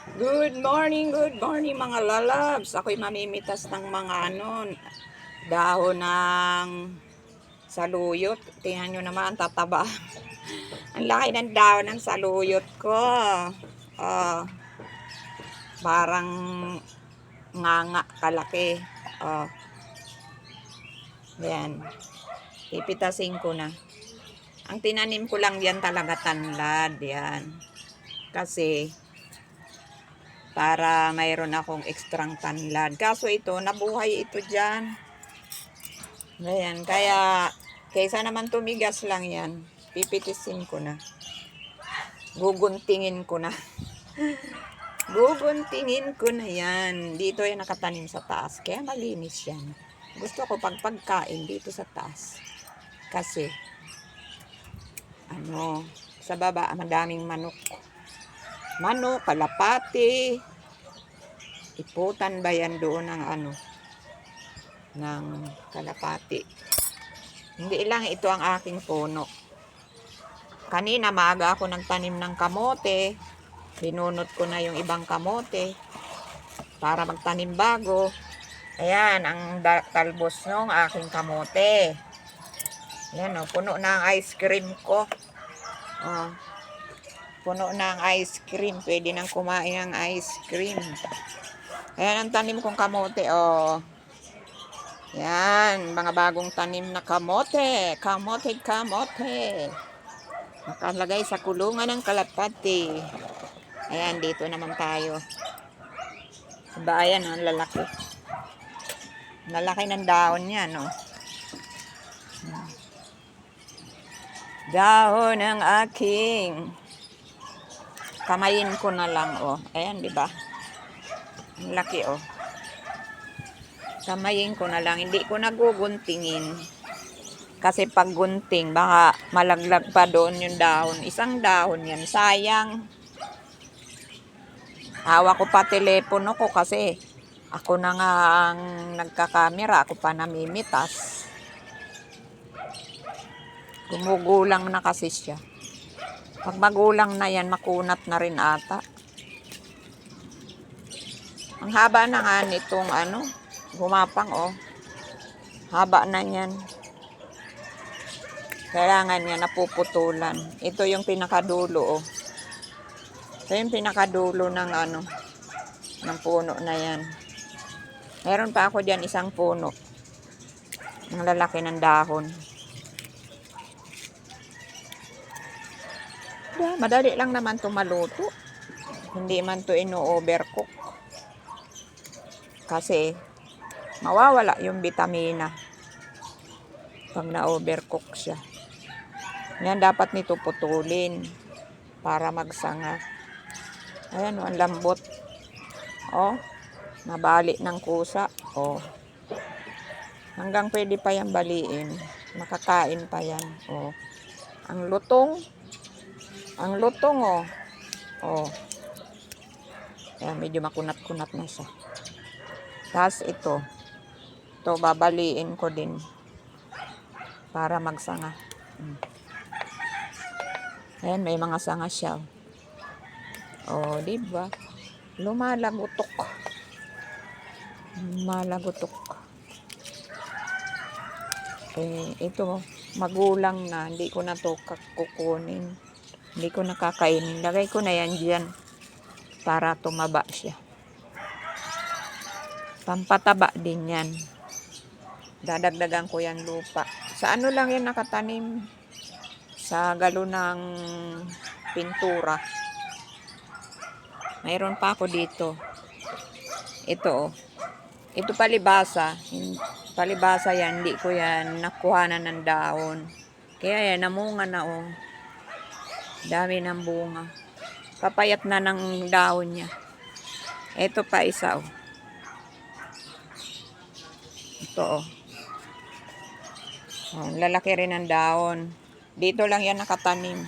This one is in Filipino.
Good morning, good morning mga lalabs. Ako'y mamimitas ng mga ano, dahon ng saluyot. Tingnan nyo naman, tataba. Ang laki ng dahon ng saluyot ko. Oh, parang nganga kalaki. Oh. Yan. Ipitasin ko na. Ang tinanim ko lang yan talaga tanlad. Yan. Kasi, para mayroon akong ekstrang tanlad. Kaso ito, nabuhay ito dyan. Ayan, kaya kaysa naman tumigas lang yan, pipitisin ko na. Guguntingin ko na. Guguntingin ko na yan. Dito yan nakatanim sa taas, kaya malinis yan. Gusto ko pag pagkain dito sa taas. Kasi, ano, sa baba, madaming manok manok, kalapati, iputan ba yan doon ng ano, ng kalapati. Hindi lang ito ang aking puno. Kanina maaga ako nagtanim ng kamote, binunot ko na yung ibang kamote para magtanim bago. Ayan, ang talbos ng aking kamote. Ayan o, puno na ang ice cream ko. Oh, puno na ang ice cream. Pwede nang kumain ng ice cream. Ayan ang tanim kong kamote, oh. Yan, mga bagong tanim na kamote. Kamote, kamote. Nakalagay sa kulungan ng kalapati. Ayan, dito naman tayo. Diba, ayan, oh, ang lalaki. Lalaki ng daon niya, no? Dahon ng aking kamayin ko na lang, oh. Ayan, di ba? Ang laki, oh. Kamayin ko na lang. Hindi ko naguguntingin. Kasi pag gunting, baka malaglag pa doon yung dahon. Isang dahon yan. Sayang. Hawa ko pa telepono ko kasi ako na nga ang nagkakamera. Ako pa namimitas. Gumugulang na kasi siya. Pag magulang na yan, makunat na rin ata. Ang haba na nga nitong ano, gumapang oh. Haba na yan. Kailangan niya napuputulan. Ito yung pinakadulo oh. Ito yung pinakadulo ng ano, ng puno na yan. Meron pa ako dyan isang puno. Ang lalaki ng dahon. Yeah, madali lang naman to maluto. Hindi man to ino-overcook. Kasi mawawala yung vitamina pag na-overcook siya. Yan dapat nito putulin para magsanga. Ayan oh, ang lambot. Oh, nabali ng kusa. Oh. Hanggang pwede pa yan baliin. Makakain pa yan. Oh. Ang lutong, ang lutong, oh. Oh. Ayan, medyo makunat-kunat na siya. Tapos ito. Ito, babaliin ko din. Para magsanga. Mm. Ayan, may mga sanga siya. Oh, di ba? Lumalagutok. Lumalagutok. Eh, ito, magulang na. Hindi ko na to kukunin. Hindi ko nakakainin. Lagay ko na yan dyan para tumaba siya. Pampataba din yan. Dadagdagan ko yan lupa. Sa ano lang yan nakatanim? Sa galo ng pintura. Mayroon pa ako dito. Ito oh. Ito palibasa. Palibasa yan. Hindi ko yan nakuhanan ng daon. Kaya yan, namunga na oh. Dami ng bunga. Papayat na ng daon niya. Ito pa isa oh. Ito oh. Oh, lalaki rin ang daon. Dito lang yan nakatanim.